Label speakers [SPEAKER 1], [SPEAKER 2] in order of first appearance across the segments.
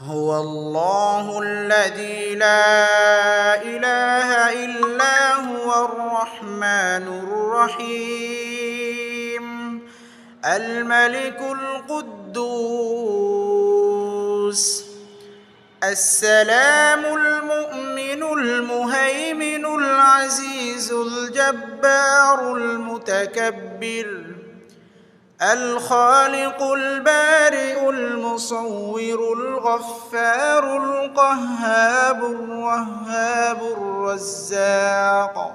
[SPEAKER 1] هو الله الذي لا إله إلا هو الرحمن الرحيم. الملك القدوس. السلام المؤمن المهيمن العزيز الجبار المتكبر. الخالق البارئ المصور الغفار القهاب الوهاب الرزاق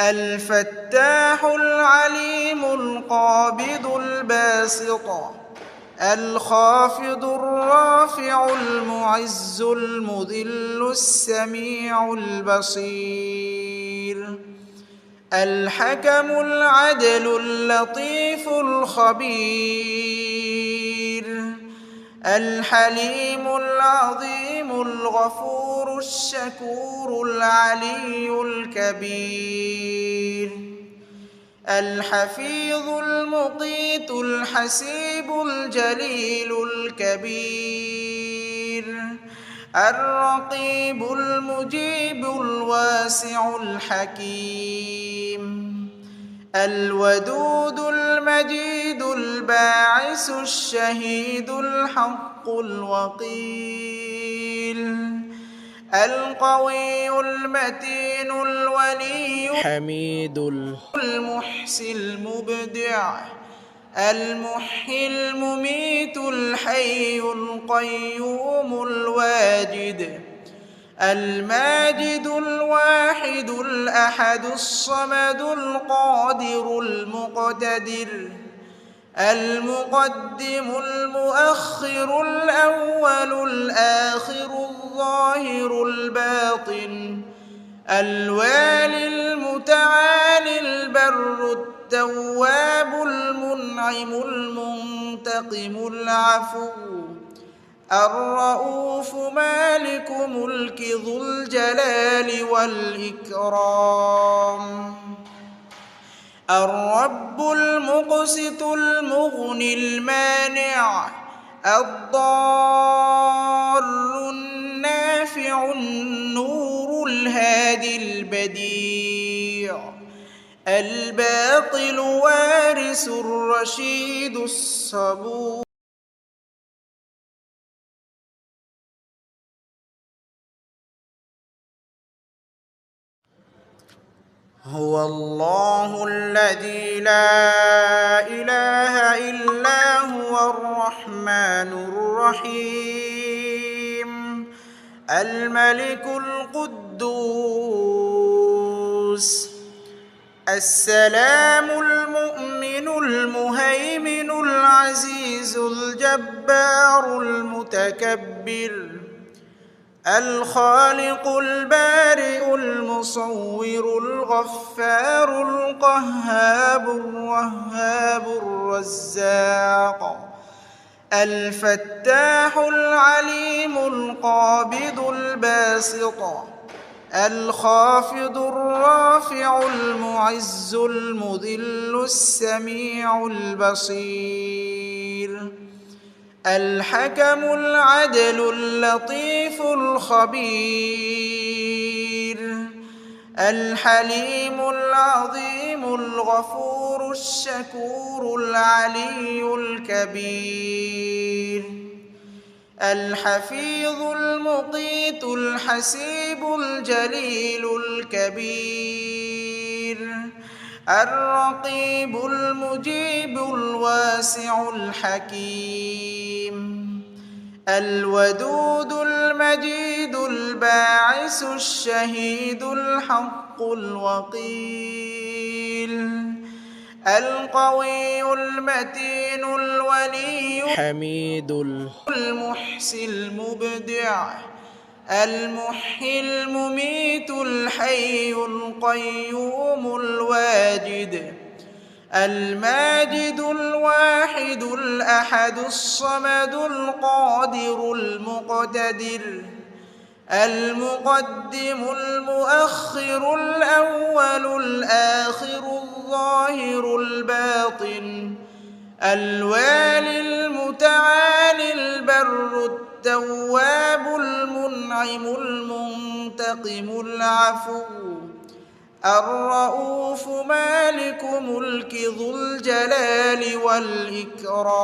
[SPEAKER 1] الفتاح العليم القابض الباسط الخافض الرافع المعز المذل السميع البصير الحكم العدل اللطيف الخبير الحليم العظيم الغفور الشكور العلي الكبير الحفيظ المقيت الحسيب الجليل الكبير الرقيب المجيب الواسع الحكيم. الودود المجيد الباعث الشهيد الحق الوقيل. القوي المتين الولي
[SPEAKER 2] حميد
[SPEAKER 1] المحسي المبدع. المحيي المميت الحي القيوم الواجد. الماجد الواحد الأحد الصمد القادر المقتدر المقدم المؤخر الأول الآخر الظاهر الباطن الوالي المتعالي البر التواب المنعم المنتقم العفو الرؤوف مالك ملك ذو الجلال والإكرام. الرب المقسط المغني المانع. الضار النافع النور الهادي البديع. الباطل وارث الرشيد الصبور. هو الله الذي لا إله إلا هو الرحمن الرحيم. الملك القدوس السلام المؤمن المهيمن العزيز الجبار المتكبر الخالق البارئ المصور الغفار القهاب الوهاب الرزاق الفتاح العليم القابض الباسط الخافض الرافع المعز المذل السميع البصير الحكم العدل اللطيف الخبير الحليم العظيم الغفور الشكور العلي الكبير الحفيظ المقيت الحسيب الجليل الكبير الرقيب المجيب الواسع الحكيم. الودود المجيد الباعث الشهيد الحق الوقيل القوي المتين الولي
[SPEAKER 2] حميد
[SPEAKER 1] المحسي المبدع المحيي المميت الحي القيوم الواجد الماجد الواحد الأحد الصمد القادر المقتدر المقدم المؤخر الأول الآخر الظاهر الباطن الوالي المتعالي البر التواب المنعم المنتقم العفو الرؤوف مالك ملك ذو الجلال والإكرام.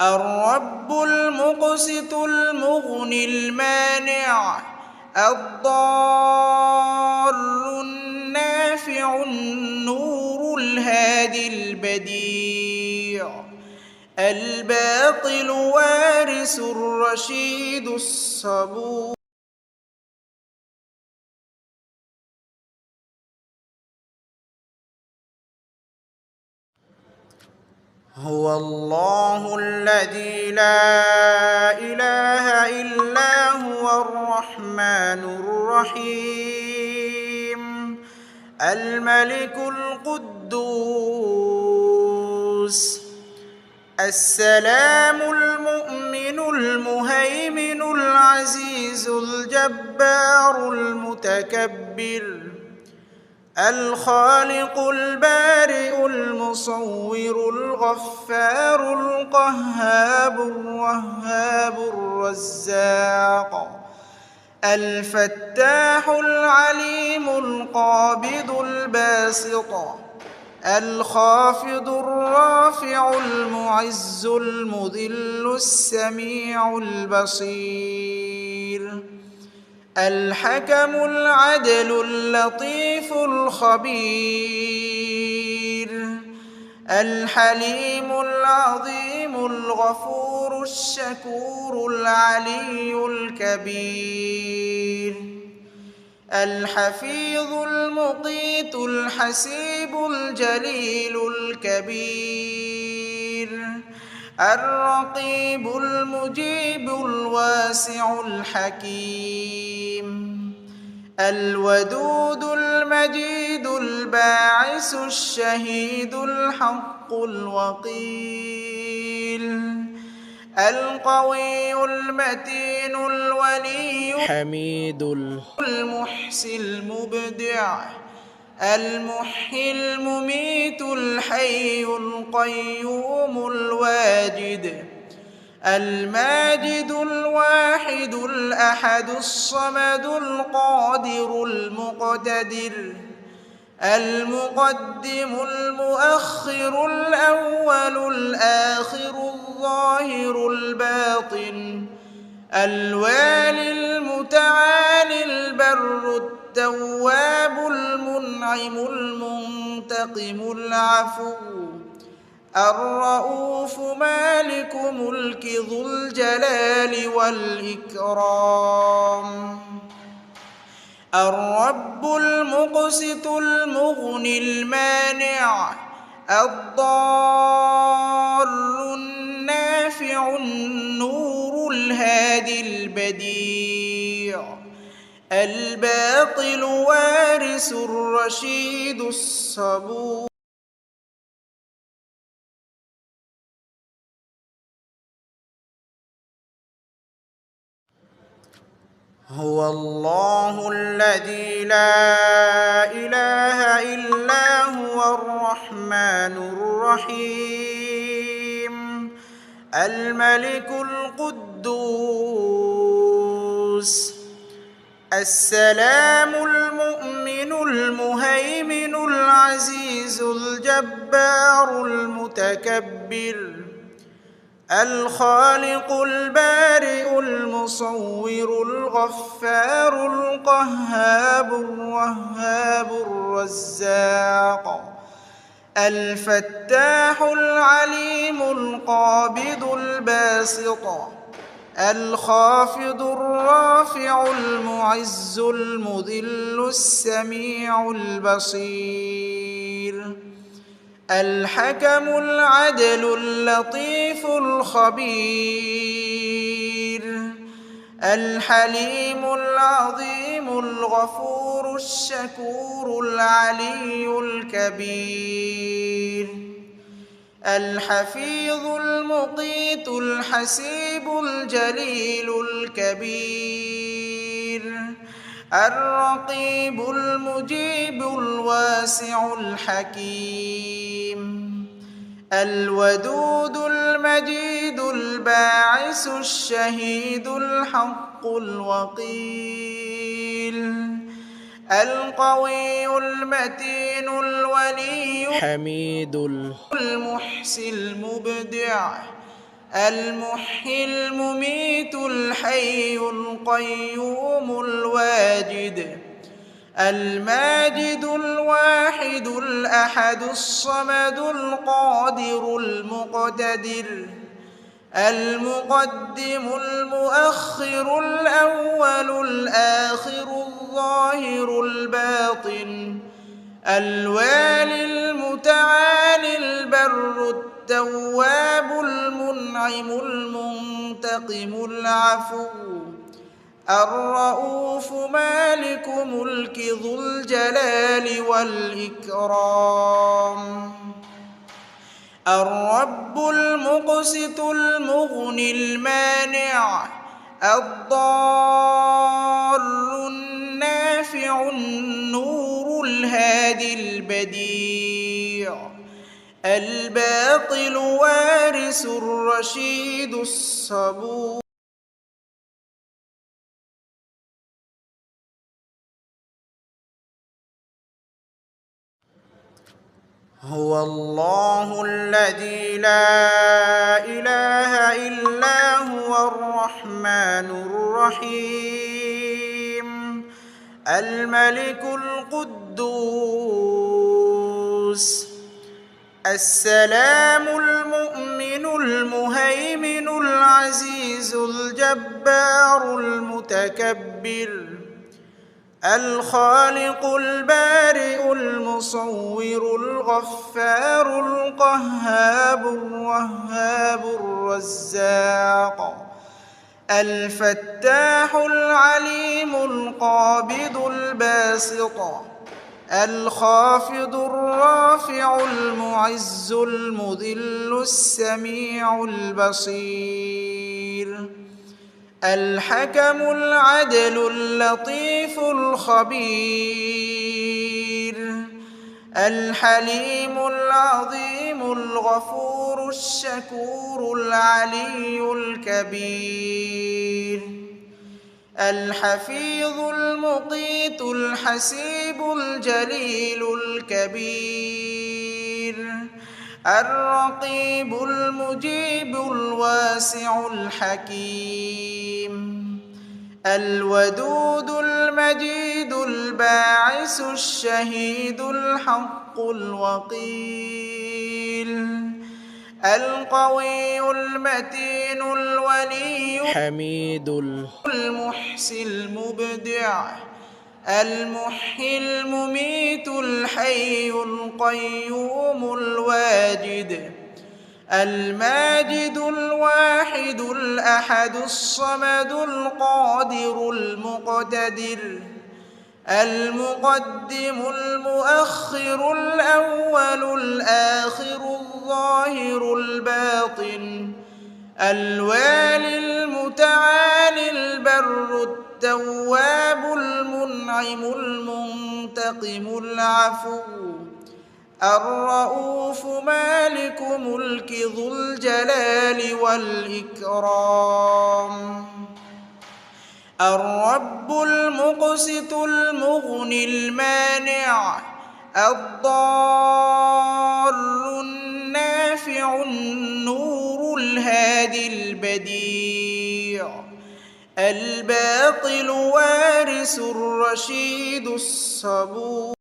[SPEAKER 1] الرب المقسط المغني المانع. الضار النافع النور الهادي البديع. الباطل وارث الرشيد الصبور. هو الله الذي لا إله إلا هو الرحمن الرحيم. الملك القدوس. السلام المؤمن المهيمن العزيز الجبار المتكبر. الخالق البارئ المصور الغفار القهاب الوهاب الرزاق الفتاح العليم القابض الباسط الخافض الرافع المعز المذل السميع البصير الحكم العدل اللطيف الخبير الحليم العظيم الغفور الشكور العلي الكبير الحفيظ المقيت الحسيب الجليل الكبير الرقيب المجيب الواسع الحكيم الودود المجيد الباعث الشهيد الحق الوقيل القوي المتين الولي
[SPEAKER 2] حميد
[SPEAKER 1] المحسي المبدع المحيي المميت الحي القيوم الواجد الماجد الواحد الأحد الصمد القادر المقتدر المقدم المؤخر الأول الآخر الظاهر الباطن الوالي المتعالي البر التواب المنعم المنتقم العفو الرؤوف مالك ملك ذو الجلال والإكرام. الرب المقسط المغني المانع. الضار النافع النور الهادي البديع. الباطل وارث الرشيد الصبور. هو الله الذي لا إله إلا هو الرحمن الرحيم. الملك القدوس. السلام المؤمن المهيمن العزيز الجبار المتكبر. الخالق البارئ المصور الغفار القهاب الوهاب الرزاق الفتاح العليم القابض الباسط الخافض الرافع المعز المذل السميع البصير الحكم العدل اللطيف الخبير الحليم العظيم الغفور الشكور العلي الكبير الحفيظ المقيت الحسيب الجليل الكبير الرقيب المجيب الواسع الحكيم. الودود المجيد الب الباعث الشهيد الحق الوقيل القوي المتين الولي
[SPEAKER 2] حميد
[SPEAKER 1] المحسي المبدع المحيي المميت الحي القيوم الواجد الماجد الواحد الأحد الصمد القادر المقتدر المقدم المؤخر الأول الآخر الظاهر الباطن الوالي المتعالي البر التواب المنعم المنتقم العفو الرؤوف مالك ملك ذو الجلال والإكرام. الرب المقسط المغني المانع. الضار النافع النور الهادي البديع. الباطل وارث الرشيد الصبور. هو الله الذي لا إله إلا هو الرحمن الرحيم. الملك القدوس السلام المؤمن المهيمن العزيز الجبار المتكبر الخالق البارئ المصور الغفار القهاب الوهاب الرزاق الفتاح العليم القابض الباسط الخافض الرافع المعز المذل السميع البصير الحكم العدل اللطيف الخبير الحليم العظيم الغفور الشكور العلي الكبير الحفيظ المقيت الحسيب الجليل الكبير الرقيب المجيب الواسع الحكيم. الودود المجيد الباعث الشهيد الحق الوقيل القوي المتين الولي
[SPEAKER 2] حميد
[SPEAKER 1] المحسي المبدع المحيي المميت الحي القيوم الواجد الماجد الواحد الأحد الصمد القادر المقتدر المقدم المؤخر الأول الآخر الظاهر الباطن الوالي المتعالي البر التواب المنعم المنتقم العفو الرؤوف مالك ملك ذو الجلال والإكرام. الرب المقسط المغني المانع. الضار النافع النور الهادي البديع. الباطل وارث الرشيد الصبور.